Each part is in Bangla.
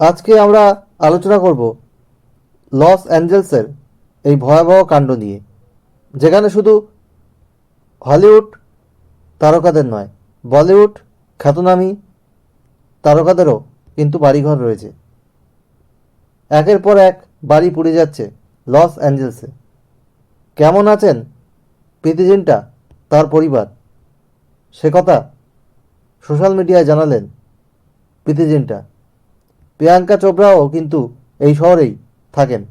আজকে আমরা আলোচনা করব লস অ্যাঞ্জেলসের এই ভয়াবহ কাণ্ড নিয়ে, যেখানে শুধু হলিউড তারকাদের নয়, বলিউড খ্যাতনামী তারকাদেরও কিন্তু বাড়িঘর রয়েছে। একের পর এক বাড়ি পুড়ে যাচ্ছে লস অ্যাঞ্জেলসে। কেমন আছেন প্রীতিজিনটা, তার পরিবার? সে কথা সোশ্যাল মিডিয়ায় জানালেন প্রীতিজিনটা। প্রিয়াঙ্কা চোপড়াও কিন্তু এই শহরেই থাকেন।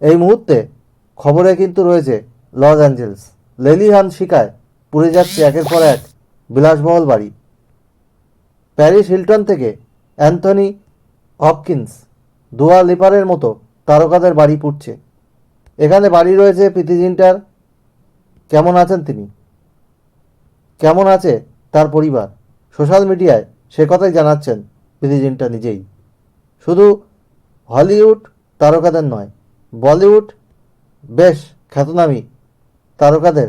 এই মুহূর্তে খবরে কিন্তু রয়েছে লস অ্যাঞ্জেলস। লেলিহান শিকায় পুড়ে যাচ্ছে একের পর এক বিলাসবহল বাড়ি। প্যারিস হিলটন থেকে অ্যান্থনি হপকিন্স দুয়া লিপারের মতো তারকাদের বাড়ি পুড়ছে। এখানে বাড়ি রয়েছে প্রীতিজিন্টার। কেমন আছেন তিনি? কেমন আছে তার পরিবার? সোশ্যাল মিডিয়ায় সে কথাই জানাচ্ছেন প্রীতিজিন্টা নিজেই। শুধু হলিউড তারকাদের নয়, বলিউড বেশ খ্যাতনামী তারকাদের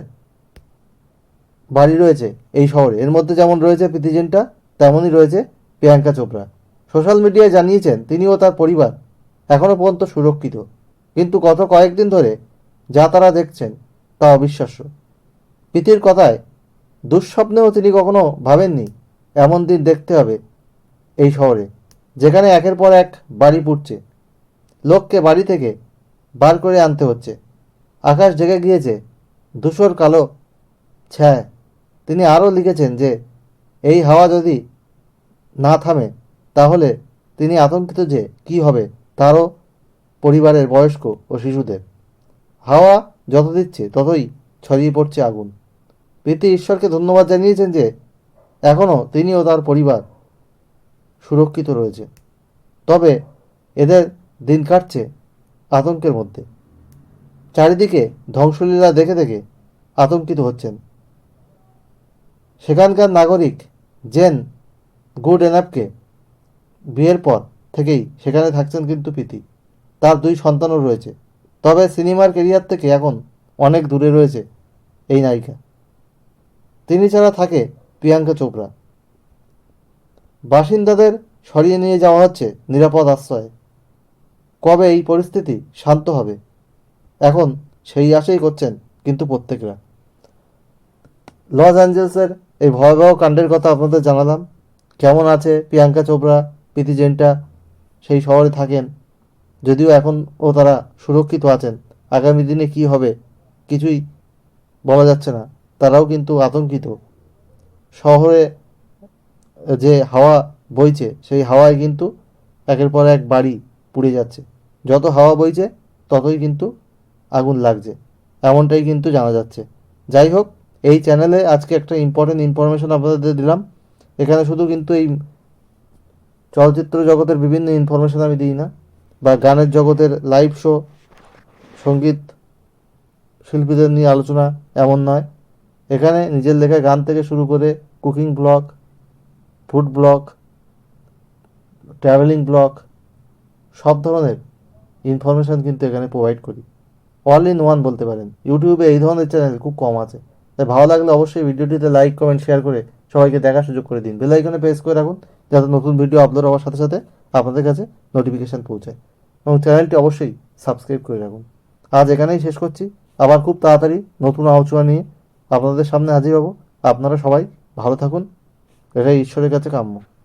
বাড়ি রয়েছে এই শহরে। এর মধ্যে যেমন রয়েছে প্রীতিজিন্টা তেমনই রয়েছে প্রিয়াঙ্কা চোপড়া। সোশ্যাল মিডিয়ায় জানিয়েছেন তিনি ও তার পরিবার এখনও পর্যন্ত সুরক্ষিত। কিন্তু গত কয়েকদিন ধরে যা তারা দেখছেন তা অবিশ্বাস্য। প্রীতির কথায় দুঃস্বপ্নেও তিনি কখনো ভাবেননি, এমন দিন দেখতে হবে এই শহরে। যেখানে একের পর এক বাড়ি পুড়ছে। লোককে বাড়ি থেকে বার করে আনতে হচ্ছে। আকাশ জেগে গিয়েছে, ধূসর কালো ছ্যায় তিনি আরও লিখেছেন যে, এই হাওয়া যদি না থামে, তাহলে তিনি আতঙ্কিত যে কি হবে তারও পরিবারের বয়স্ক ও শিশুদের। হাওয়া যত দিচ্ছে, ততই ছড়িয়ে পড়ছে আগুন। প্রীতি ঈশ্বরকে ধন্যবাদ জানিয়েছেন যে, এখনও তিনি ও তার পরিবার সুরক্ষিত রয়েছে। তবে এদের দিন কাটছে আতঙ্কের মধ্যে। চারিদিকে ধ্বংসলীলা দেখে দেখে আতঙ্কিত হচ্ছেন। সেখানকার নাগরিক জেন গুড এনাফকে বিয়ের পর থেকেই সেখানে থাকছেন কিন্তু প্রীতি। তার দুই সন্তানও রয়েছে। তবে সিনেমার কেরিয়ার থেকে এখন অনেক দূরে রয়েছে এই নায়িকা। তিনি ছাড়া থাকে প্রিয়াঙ্কা চোপড়া। বাসিন্দাদের সরিয়ে নিয়ে যাওয়া হচ্ছে নিরাপদ আশ্রয়ে। কবে এই পরিস্থিতি শান্ত হবে? এখন সেই আশাই করছেন কিন্তু প্রত্যেকরা। লস অ্যাঞ্জেলসের এই ভয়াবহ কাণ্ডের কথা আপনাদের জানালাম। কেমন আছে প্রিয়াঙ্কা চোপড়া, প্রীতি জেন্টা? সেই শহরে থাকেন। যদিও এখন ও তারা সুরক্ষিত আছেন। আগামী দিনে কি হবে কিছুই বলা যাচ্ছে না। তারাও কিন্তু আতঙ্কিত। শহরে যে হাওয়া বইছে, সেই হাওয়ায় কিন্তু একের পর এক বাড়ি পুড়ে যাচ্ছে। যত হাওয়া বইছে, ততই কিন্তু আগুন লাগছে। এমনটাই কিন্তু জানা যাচ্ছে। যাই হোক, এই চ্যানেলে আজকে একটা ইম্পর্টেন্ট ইনফরমেশন আপনাদের দিলাম। এখানে শুধু কিন্তু এই চলচ্চিত্র জগতের বিভিন্ন ইনফরমেশন আমি দিই না, বা গানের জগতের লাইভ শো সংগীত, শিল্পীদের নিয়ে আলোচনা এমন নয়। এখানে নিজের লেখা গান থেকে শুরু করে cooking blog food blog travelling blog সব ধরনের ইনফরমেশান কিন্তু এখানে প্রোভাইড করি। অল ইন ওয়ান বলতে পারেন। ইউটিউবে এই ধরনের চ্যানেল খুব কম আছে। তাই ভালো লাগলে অবশ্যই ভিডিওটিতে লাইক কমেন্ট শেয়ার করে সবাইকে দেখার সুযোগ করে দিন। বেল আইকনে প্রেস করে রাখুন, যাতে নতুন ভিডিও আপলোড হওয়ার সাথে সাথে আপনাদের কাছে নোটিফিকেশান পৌঁছায়। এবং চ্যানেলটি অবশ্যই সাবস্ক্রাইব করে রাখুন। আজ এখানেই শেষ করছি। আবার খুব তাড়াতাড়ি নতুন আলোচনা নিয়ে আপনাদের সামনে হাজির হব। আপনারা সবাই ভালো থাকুন 내가 이 초를 같은 거안 먹.